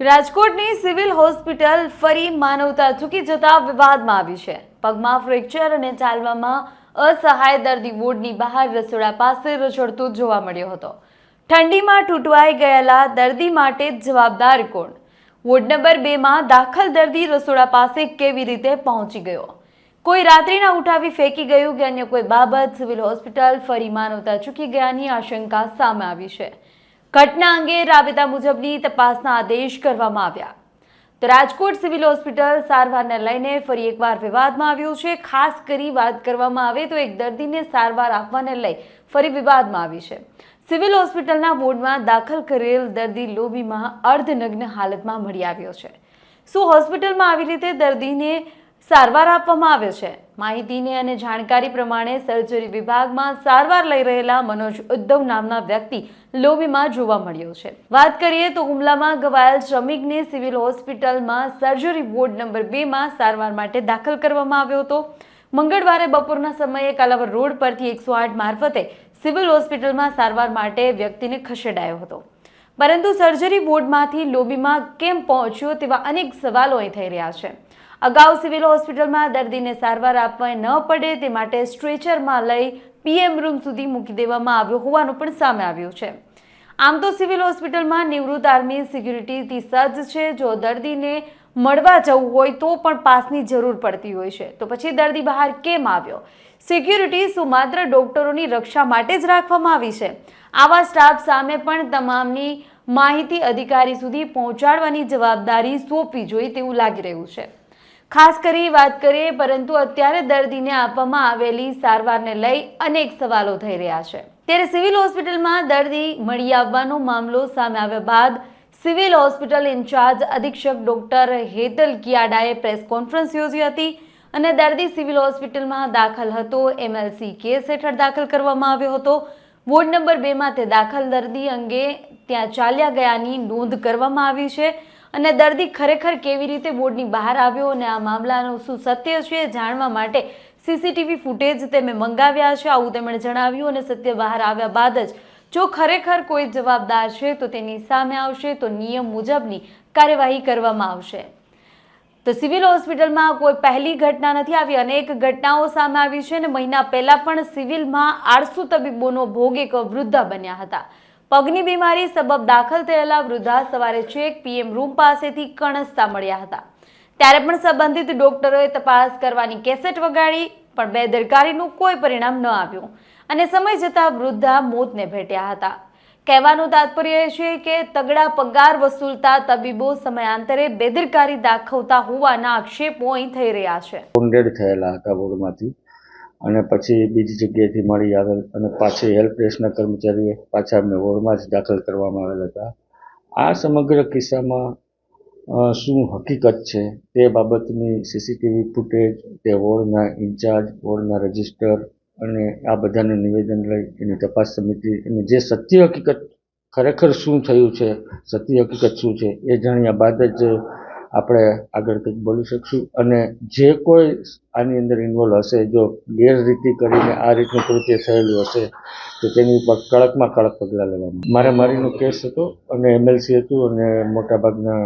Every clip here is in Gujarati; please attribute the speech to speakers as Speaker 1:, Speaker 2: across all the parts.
Speaker 1: રાજકોટની સિવિલ હોસ્પિટલ ફરી માનવતા ચૂકી જતા વિવાદમાં આવી છે. પગમાં ફ્રેક્ચર અને ચાલવામાં અસહાય દર્દી વોર્ડની બહાર રસોડા પાસે રઝળતો જોવા મળ્યો હતો. ઠંડીમાં તૂટવાઈ ગયેલા દર્દી માટે જવાબદાર કોણ? વોર્ડ નંબર બેમાં દાખલ દર્દી રસોડા પાસે કેવી રીતે પહોંચી ગયો? કોઈ રાત્રિના ઉઠાવી ફેંકી ગયું કે અન્ય કોઈ બાબત? સિવિલ હોસ્પિટલ ફરી માનવતા ચૂકી ગયાની આશંકા સામે આવી છે. ઘટના અંગે રાબેતા મુજબની તપાસના આદેશ કરવામાં આવ્યા. તો રાજકોટ સિવિલ હોસ્પિટલ સારવારને લઈને ફરી એકવાર વિવાદમાં આવ્યું છે. ખાસ કરી વાત કરવામાં આવે તો એક દર્દીને સારવાર આપવાને લઈ ફરી વિવાદમાં આવી છે. સિવિલ હોસ્પિટલના વોર્ડમાં દાખલ કરેલ દર્દી લોબીમાં અર્ધનગ્ન હાલતમાં મળી આવ્યો છે. શું હોસ્પિટલમાં આવી રીતે દર્દીને સારવાર આપવામાં આવે છે. માહિતીને અને જાણકારી પ્રમાણે સર્જરી વિભાગમાં સારવાર લઈ રહેલા મનોજ ઉદ્ધવ નામના વ્યક્તિ લોબીમાં જોવા મળ્યો છે. વાત કરીએ તો હુમલામાં ઘવાયેલ શ્રમિકને સિવિલ હોસ્પિટલમાં સર્જરી વોર્ડ નંબર બેમાં સારવાર માટે દાખલ કરવામાં આવ્યો હતો. મંગળવારે બપોરના સમયે કાલાવર રોડ પરથી એકસો આઠ મારફતે સિવિલ હોસ્પિટલમાં સારવાર માટે વ્યક્તિને ખસેડાયો હતો. પરંતુ સર્જરી બોર્ડમાંથી લોબીમાં કેમ પહોંચ્યો તેવા અનેક સવાલો અહીં થઈ રહ્યા છે. અગાઉ સિવિલ હોસ્પિટલમાં દર્દીને સારવાર આપવા ન પડે તે માટે સ્ટ્રેચરમાં લઈ પીએમ રૂમ સુધી મૂકી દેવામાં આવ્યો હોવાનું પણ સામે આવ્યું છે. આમ તો સિવિલ હોસ્પિટલમાં નિવૃત્ત આર્મી સિક્યુરિટીથી સજ્જ છે. જો દર્દીને મળવા જવું હોય તો પણ પાસની જરૂર પડતી હોય છે. તો પછી દર્દી બહાર કેમ આવ્યો? સિક્યુરિટી શું માત્ર ડોક્ટરોની રક્ષા માટે જ રાખવામાં આવી છે. આવા સ્ટાફ સામે પણ તમામની માહિતી અધિકારી સુધી પહોંચાડવાની જવાબદારી સોંપવી જોઈએ તેવું લાગી રહ્યું છે. ખાસ કરી વાત કરીએ, પરંતુ અત્યારે દર્દીને આપવામાં આવેલી સારવારને લઈ અનેક સવાલો થઈ રહ્યા છે. ત્યારે સિવિલ હોસ્પિટલમાં દર્દી મળી આવવાનો મામલો સામે આવ્યા બાદ સિવિલ હોસ્પિટલ ઇન્ચાર્જ અધિક્ષક ડોક્ટર હેતલ કિયાડાએ પ્રેસ કોન્ફરન્સ યોજી હતી અને દર્દી સિવિલ હોસ્પિટલમાં દાખલ હતો. એમએલસી કેસ હેઠળ દાખલ કરવામાં આવ્યો હતો. વોર્ડ નંબર બેમાં તે દાખલ દર્દી અંગે ત્યાં ચાલ્યા ગયાની નોંધ કરવામાં આવી છે અને દર્દી ખરેખર કેવી રીતે બોર્ડની બહાર આવ્યો અને આ મામલાનું શું સત્ય છે જાણવા માટે સીસીટીવી ફૂટેજ તેમણે મંગાવ્યા છે. આવું તેમણે જણાવ્યું અને સત્ય બહાર આવ્યા બાદ જ જો ખરેખર કોઈ જવાબદાર છે, તો તેની સામે આવશે, તો નિયમ મુજબની કાર્યવાહી કરવામાં આવશે. તો સિવિલ હોસ્પિટલમાં કોઈ પહેલી ઘટના નથી આવી, અનેક ઘટનાઓ સામે આવી છે અને મહિના પહેલાં પણ સિવિલમાં આળસુ તબીબોનો ભોગ એક વૃદ્ધા બન્યા હતા. પગની બીમારી સબબ દાખલ થયેલા વૃદ્ધા સવારે છેક પીએમ રૂમ પાસેથી કણસતા મળ્યા હતા. ત્યારે પણ સંબંધિત ડોક્ટરોએ તપાસ કરવાની કેસેટ વગાડી પણ બેદરકારીનું કોઈ પરિણામ ન આવ્યું. અને સમય જતાં વૃદ્ધા મોતને ભેટ્યા હતા. કહેવાનું તાત્પર્ય એ છે કે તગડા પગાર વસૂલતા તબીબો સમયાંતરે બેદરકારી દાખવતા હોવાના આક્ષેપો અહીં થઈ રહ્યા છે.
Speaker 2: Wounded થયેલા હતા વોર્ડમાંથી. અને પછી બીજી જગ્યાએથી મળી આવેલ અને પાછી હેલ્પ ડેસ્કના કર્મચારીએ પાછા અમને વોર્ડમાં જ દાખલ કરવામાં આવેલ હતા. આ સમગ્ર કિસ્સામાં શું હકીકત છે તે બાબતની સીસીટીવી ફૂટેજ તે વોર્ડના ઇન્ચાર્જ, વોર્ડના રજિસ્ટર અને આ બધાને નિવેદન લઈ એની તપાસ સમિતિ અને જે સત્ય હકીકત ખરેખર શું થયું છે, સત્ય હકીકત શું છે એ જાણ્યા બાદ જ આપણે આગળ કંઈક બોલી શકશું. અને જે કોઈ આની અંદર ઇન્વોલ્વ હશે, જો ગેરરીતિ કરીને આ રીતનું કૃત્ય થયેલું હશે, તો તેની ઉપર કડકમાં કડક પગલાં લેવામાં મારે મારીનો કેસ હતો અને એમએલસી હતું અને મોટાભાગના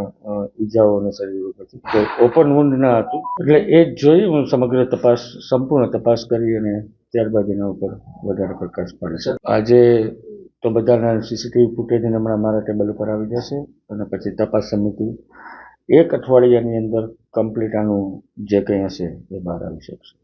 Speaker 2: અ, ઈજાઓ અને શરીર ઉપર કોઈ ઓપન વુન્ડ ન હતું. એટલે એ જોઈ હું સમગ્ર તપાસ સંપૂર્ણ તપાસ કરી અને ત્યારબાદ એના ઉપર વધારે પ્રકાશ પાડે છે. આજે તો બધાના સીસીટીવી ફૂટેજ હમણાં મારા ટેબલ ઉપર આવી જશે અને પછી તપાસ સમિતિ એક અઠવાડિયાની અંદર કમ્પ્લીટ આનું જે કંઈ હશે એ બહાર આવી શકશે.